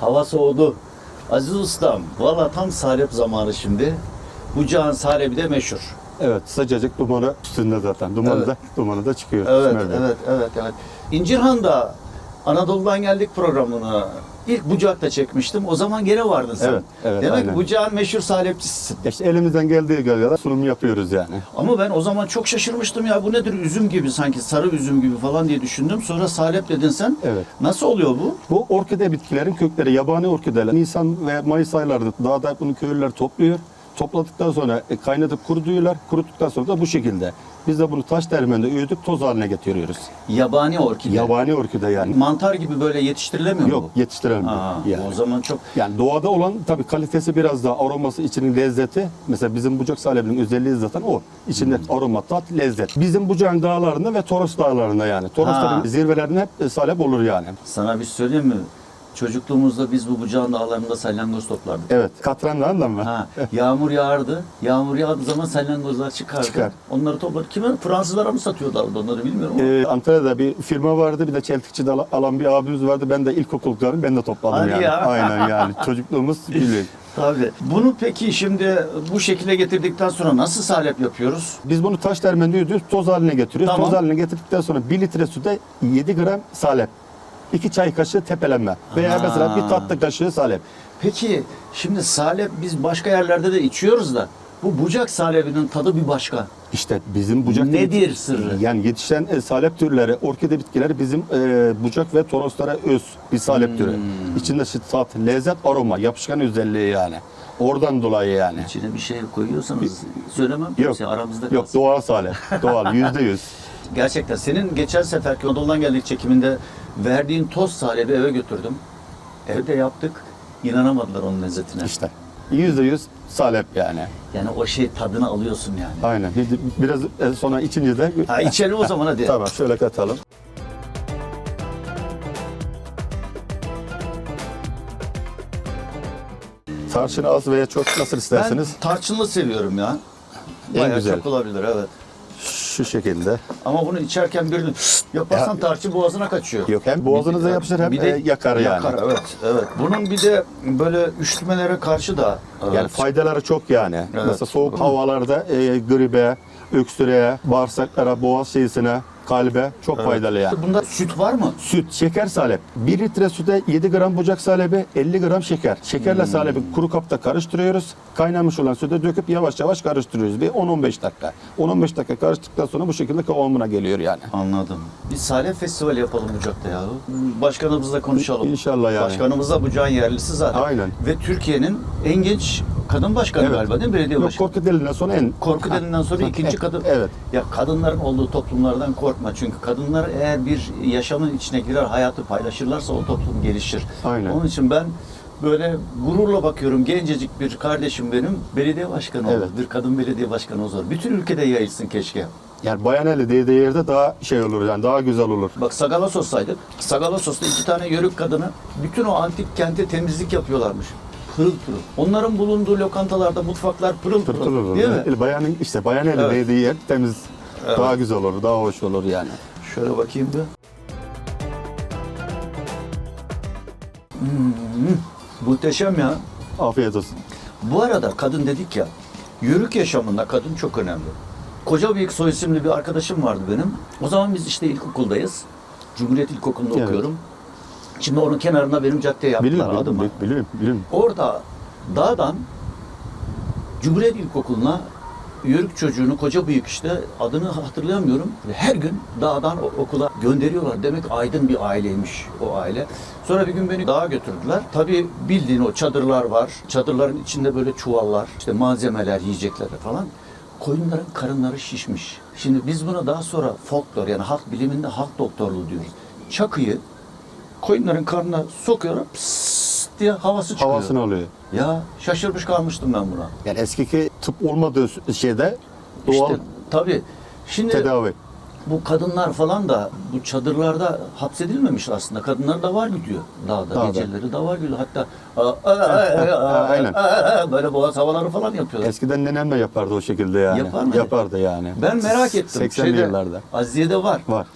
Hava soğudu. Aziz Ustam, valla tam salep zamanı şimdi. Bucağın salebi de meşhur. Evet, sıcacık dumanı üstünde zaten. Dumanı Evet. da dumanı da çıkıyor. Evet, evet, evet, evet. İncirhan'da Anadolu'dan geldik programını ilk bucakta çekmiştim. O zaman gene vardın sen. Evet, evet, Demek aynen. bucağın meşhur salepçisisin. İşte elimizden geldiği kadar sunum yapıyoruz yani. Ama ben o zaman çok şaşırmıştım ya bu nedir üzüm gibi sanki sarı üzüm gibi falan diye düşündüm. Sonra salep dedin sen. Evet. Nasıl oluyor bu? Bu orkide bitkilerin kökleri, yabani orkideler. Nisan ve Mayıs aylarında dağda bunu köylüler topluyor. Topladıktan sonra e, kaynatıp kurutuyorlar. Kuruttuktan sonra da bu şekilde. Biz de bunu taş dermende öğütüp toz haline getiriyoruz. Yabani orkide. Yabani orkide yani. Mantar gibi böyle yetiştirilemiyor mu? Yok yetiştiremiyor. Aa, yani. O zaman çok Yani doğada olan tabii kalitesi biraz daha aroması içinin lezzeti. Mesela bizim bucak salebinin özelliği zaten o. İçinde Hmm. aroma, tat, lezzet. Bizim bucağın dağlarında ve Toros dağlarında yani. Torosların zirvelerinde hep e, salep olur yani. sana bir şey söyleyeyim mi? Çocukluğumuzda biz bu bucağın dağlarında salyangoz toplardık. Evet. Katranlarında mı? Ha, yağmur yağardı. Yağmur yağdığı zaman salyangozlar çıkardı. Çıkar. Onları topladık. Kime? Fransızlara mı satıyorlardı onları bilmiyorum ama. Ee, Antalya'da bir firma vardı. Bir de Çeltikçi'de al- alan bir abimiz vardı. Ben de ilkokullarım. Ben de topladım Hadi yani. ya. Aynen yani. Çocukluğumuz biliyor. Tabii. Bunu peki şimdi bu şekilde getirdikten sonra nasıl salep yapıyoruz? Biz bunu taş dermende ödüyoruz. Toz haline getiriyoruz. Tamam. Toz haline getirdikten sonra 1 litre suda 7 gram salep. 2 çay kaşığı tepelenme. Veya Ha. mesela bir tatlı kaşığı salep. Peki şimdi salep biz başka yerlerde de içiyoruz da bu bucak salebinin tadı bir başka. İşte bizim bucak Nedir sırrı? Yani yetişen e, salep türleri, orkide bitkileri bizim e, bucak ve toroslara öz bir salep türü. Hmm. İçinde tat, lezzet, aroma, yapışkan özelliği yani. Oradan dolayı yani. İçine bir şey koyuyorsanız söylemem. Yok, kimseye, aramızda yok kalsın. doğal salep. Doğal, yüzde yüz. Gerçekten senin geçen seferki Anadolu'dan geldik çekiminde verdiğin toz salebi eve götürdüm. Evde yaptık. İnanamadılar onun lezzetine. İşte yüzde yüz salep yani. Yani o şey tadını alıyorsun yani. Aynen. Biraz sonra içince de... Ha içelim o zaman hadi. Tamam şöyle katalım. Tarçın az veya çok nasıl Ben isterseniz tarçınlı seviyorum ya. En Bayağı güzel. çok olabilir evet. Şu şekilde. Ama bunu içerken birini yaparsan tarçın boğazına kaçıyor. Yok hem boğazınıza Bir- yapışır hem bir de e, yakar yani. Yakar evet evet. Bunun bir de böyle üşütmelere karşı da Yani evet. faydaları çok yani. Evet. Mesela soğuk havalarda e, gribe, öksürüğe, bağırsaklara, boğaz şeysine, kalbe çok faydalı yani. Bunda süt var mı? Süt, şeker salep. 1 litre süte 7 gram bucak salebi, 50 gram şeker. Şekerle Hmm. salebi kuru kapta karıştırıyoruz. Kaynamış olan süte döküp yavaş yavaş karıştırıyoruz. Bir 10-15 dakika. 10-15 dakika karıştıktan sonra bu şekilde kıvamına geliyor yani. Anladım. Bir salep festivali yapalım Bucak'ta ya. Başkanımızla konuşalım. İnşallah yani. Başkanımız da Bucak'ın yerlisi zaten. Aynen. Ve Türkiye'nin en genç kadın başkanı Evet. galiba değil mi? Belediye Yok başkanı. korku deliğinden sonra en... Korku deliğinden sonra Ha, ikinci kadın. Evet. Ya kadınların olduğu toplumlardan korkma. Çünkü kadınlar eğer bir yaşamın içine girer, hayatı paylaşırlarsa o toplum gelişir. Aynen. Onun için ben böyle gururla bakıyorum. Gencecik bir kardeşim benim belediye başkanı oldu. Evet. Bir kadın belediye başkanı oldu. Bütün ülkede yayılsın keşke. Yani bayan eli değdiği yerde daha şey olur yani daha güzel olur. Bak Sagalassos'taydık. Sagalassos'ta iki tane yörük kadını bütün o antik kente temizlik yapıyorlarmış. Pırıl pırıl. Onların bulunduğu lokantalarda mutfaklar pırıl pırıl. Olur. Değil mi? Bayanın işte bayan eli Evet. değdiği yer temiz. Evet. Daha güzel olur, daha hoş olur yani. Şöyle bakayım bir. Hmm, muhteşem ya. Afiyet olsun. Bu arada kadın dedik ya, yörük yaşamında kadın çok önemli. Koca Büyük Soy isimli bir arkadaşım vardı benim. O zaman biz işte ilkokuldayız. Cumhuriyet İlkokulu'nda Evet. okuyorum. Şimdi onun kenarına benim cadde yaptılar Biliyorum, adıma. biliyorum, biliyorum, biliyorum. Orada dağdan Cumhuriyet İlkokulu'na yörük çocuğunu koca büyük işte adını hatırlayamıyorum. Her gün dağdan okula gönderiyorlar. Demek aydın bir aileymiş o aile. Sonra bir gün beni dağa götürdüler. Tabii bildiğin o çadırlar var. Çadırların içinde böyle çuvallar, işte malzemeler, yiyecekler falan. Koyunların karınları şişmiş. Şimdi biz buna daha sonra folklor yani halk biliminde halk doktorluğu diyoruz. Çakıyı koyunların karnına sokuyorlar pıs diye havası çıkıyor. Havasını alıyor. Ya şaşırmış kalmıştım ben buna. Yani eskiki tıp olmadığı şeyde doğal İşte tabii. Şimdi tedavi. bu kadınlar falan da bu çadırlarda hapsedilmemiş aslında. Kadınlar da var gidiyor dağda. Dağda. Geceleri de var gidiyor. Hatta aa, aa, aa, aa, Aynen. aa, aa, böyle boğaz havaları falan yapıyorlar. Eskiden nenem de yapardı o şekilde yani. Yapar mıydı? Yapardı yani. Ben merak ettim. 80'li Şeyde, yıllarda. Azize'de var. Var.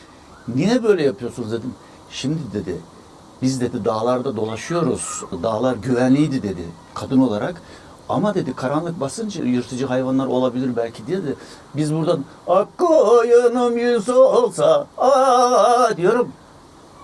Niye böyle yapıyorsunuz dedim. Şimdi dedi Biz dedi dağlarda dolaşıyoruz. Dağlar güvenliydi dedi kadın olarak. Ama dedi karanlık basınca yırtıcı hayvanlar olabilir belki diye de biz buradan ak koyunum yüz olsa aa diyorum.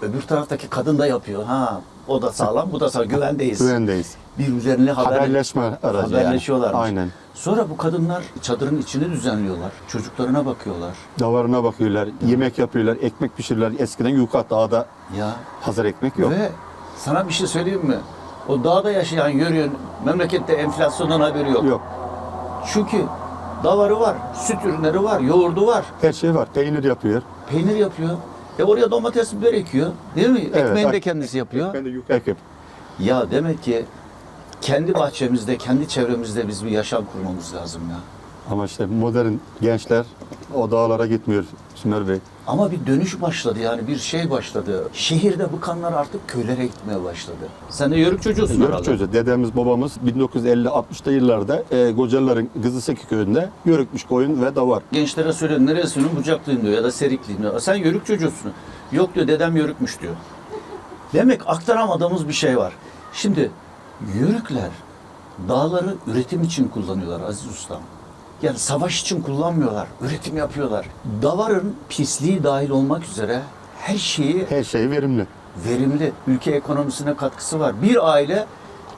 Öbür taraftaki kadın da yapıyor. Ha o da sağlam bu da sağlam güvendeyiz. Güvendeyiz. Birbirlerine haber, Haberleşme aracı yani. haberleşiyorlarmış. Aynen. Sonra bu kadınlar çadırın içini düzenliyorlar. Çocuklarına bakıyorlar. Davarına bakıyorlar, yemek yapıyorlar, ekmek pişirirler. Eskiden yukarı dağda Ya hazır ekmek yok. Ve sana bir şey söyleyeyim mi? O dağda yaşayan yürüyen memlekette enflasyondan haberi yok. Yok. Çünkü davarı var, süt ürünleri var, yoğurdu var, Her şey var. Peynir yapıyor. peynir yapıyor. E oraya domates biber ekiyor. Değil mi? Evet, Ekmeğini de kendisi yapıyor. Ben de yukarı. Ya demek ki kendi bahçemizde, kendi çevremizde biz bir yaşam kurmamız lazım ya. Ama işte modern gençler o dağlara gitmiyor Sümer Bey. Ama bir dönüş başladı yani bir şey başladı. Şehirde bıkanlar artık köylere gitmeye başladı. Sen de yörük çocuğusun Yörük herhalde. çocuğu. Dedemiz babamız 1950-60'lı yıllarda e, Gocalıların Kızılseki köyünde yörükmüş koyun ve davar. Gençlere söylüyor neresinin bucaklıyım diyor ya da serikliyim diyor. Sen yörük çocuğusun. Yok diyor dedem yörükmüş diyor. Demek aktaramadığımız bir şey var. Şimdi yörükler dağları üretim için kullanıyorlar Aziz Ustam. Yani savaş için kullanmıyorlar. Üretim yapıyorlar. Davarın pisliği dahil olmak üzere her şeyi Her şey verimli. verimli. Ülke ekonomisine katkısı var. Bir aile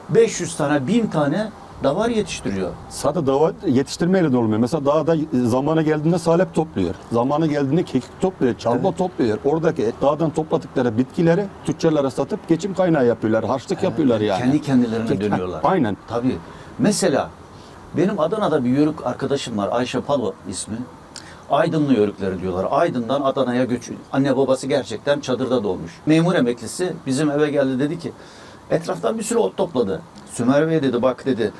500 tane, 1000 tane davar yetiştiriyor. Sadece davar yetiştirmeyle de olmuyor. Mesela dağda zamana geldiğinde salep topluyor. Zamanı geldiğinde kekik topluyor, çalma topluyor. Oradaki dağdan topladıkları bitkileri tüccarlara satıp geçim kaynağı yapıyorlar. Harçlık yapıyorlar yani. Kendi kendilerine Kendi- dönüyorlar. Aynen. Tabii. Mesela benim Adana'da bir yörük arkadaşım var. Ayşe Palo ismi. Aydınlı yörükleri diyorlar. Aydın'dan Adana'ya göç. Anne babası gerçekten çadırda doğmuş. Memur emeklisi bizim eve geldi dedi ki etraftan bir sürü ot topladı. Sümer Bey dedi bak dedi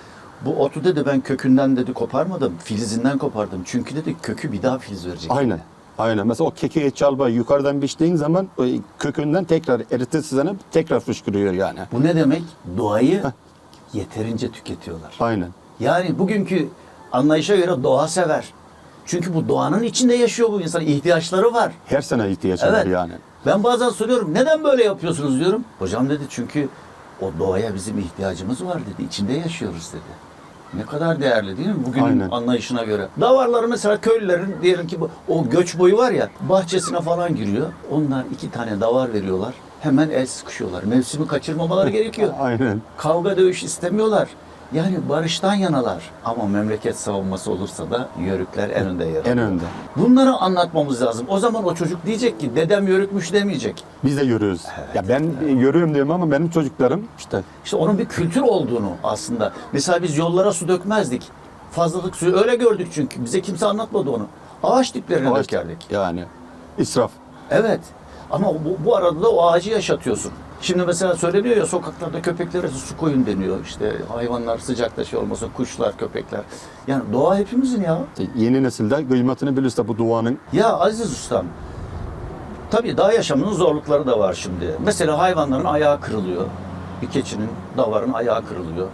bu otu dedi ben kökünden dedi koparmadım. Filizinden kopardım. Çünkü dedi kökü bir daha filiz verecek. Aynen. Aynen. Mesela o kekiği çalbayı yukarıdan biçtiğin zaman o kökünden tekrar eritesizlenip tekrar fışkırıyor yani. Bu ne demek? Doğayı yeterince tüketiyorlar. Aynen. Yani bugünkü anlayışa göre doğa sever. Çünkü bu doğanın içinde yaşıyor bu insan. ihtiyaçları var. Her sene ihtiyaç var Evet. yani. Ben bazen soruyorum neden böyle yapıyorsunuz diyorum. Hocam dedi çünkü o doğaya bizim ihtiyacımız var dedi. İçinde yaşıyoruz dedi. Ne kadar değerli değil mi bugünün Aynen. anlayışına göre. Davarları mesela köylülerin diyelim ki o göç boyu var ya bahçesine falan giriyor. Onlar iki tane davar veriyorlar. Hemen el sıkışıyorlar. Mevsimi kaçırmamaları gerekiyor. Aynen. Kavga dövüş istemiyorlar. Yani barıştan yanalar. Ama memleket savunması olursa da yörükler en önde yer En alıyor. önde. Bunları anlatmamız lazım. O zaman o çocuk diyecek ki dedem yörükmüş demeyecek. Biz de yürüyoruz. Ya ben yürüyorum diyorum ama benim çocuklarım işte İşte onun bir kültür olduğunu aslında. Mesela biz yollara su dökmezdik. Fazlalık suyu öyle gördük çünkü. Bize kimse anlatmadı onu. Ağaç diplerine Ağaç- dökerdik. yani israf. Evet. Ama bu, bu arada da o ağacı yaşatıyorsun. Şimdi mesela söyleniyor ya sokaklarda köpeklere su koyun deniyor. İşte hayvanlar sıcakta şey olmasın, kuşlar, köpekler. Yani doğa hepimizin ya. İşte Yeni nesilde kıymetini bilirse bu duanın Ya Aziz Ustam, tabii dağ yaşamının zorlukları da var şimdi. Mesela hayvanların ayağı kırılıyor. Bir keçinin, davarın ayağı kırılıyor.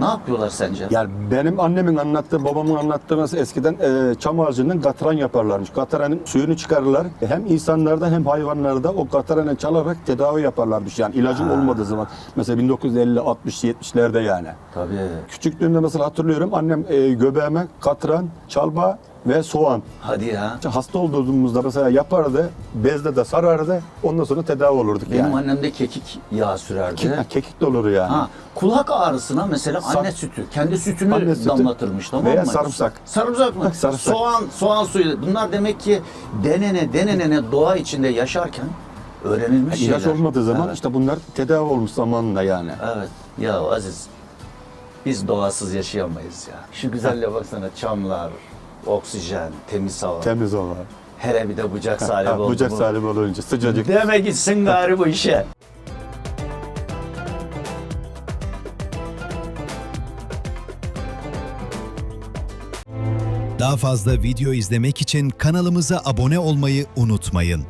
Ne yapıyorlar sence? Yani benim annemin anlattığı, babamın anlattığı mesela eskiden e, çam ağacından katran yaparlarmış. Katranın suyunu çıkarırlar. E, Hem insanlarda hem hayvanlarda o katranı çalarak tedavi yaparlarmış. Yani ilacın Ha. olmadığı zaman. Mesela 1950, 60, 70'lerde yani. Tabii. Küçüklüğümde mesela hatırlıyorum annem e, göbeğime katran, çalba ve soğan. Hadi ya. Hasta olduğumuzda mesela yapardı, bezle de sarardı. Ondan sonra tedavi olurduk Benim yani. annem de kekik yağı sürerdi. Ke- kekik de olur yani. Ha, kulak ağrısına mesela Sa- anne sütü, kendi sütünü Anne sütü damlatırmış tamam veya mı? sarımsak. Sarımsak mı? Sarımsak. Soğan, soğan suyu. Bunlar demek ki denene denenene doğa içinde yaşarken öğrenilmiş İlaç şeyler. olmadığı zaman Evet. işte bunlar tedavi olmuş zamanında yani. Evet. Ya Aziz, biz doğasız yaşayamayız ya. Şu güzelliğe baksana çamlar, oksijen, temiz hava. Temiz hava. Hele bir de bucak sahibi oldu Bucak mu? sahibi olunca sıcacık. Deme gitsin gari bu işe. Daha fazla video izlemek için kanalımıza abone olmayı unutmayın.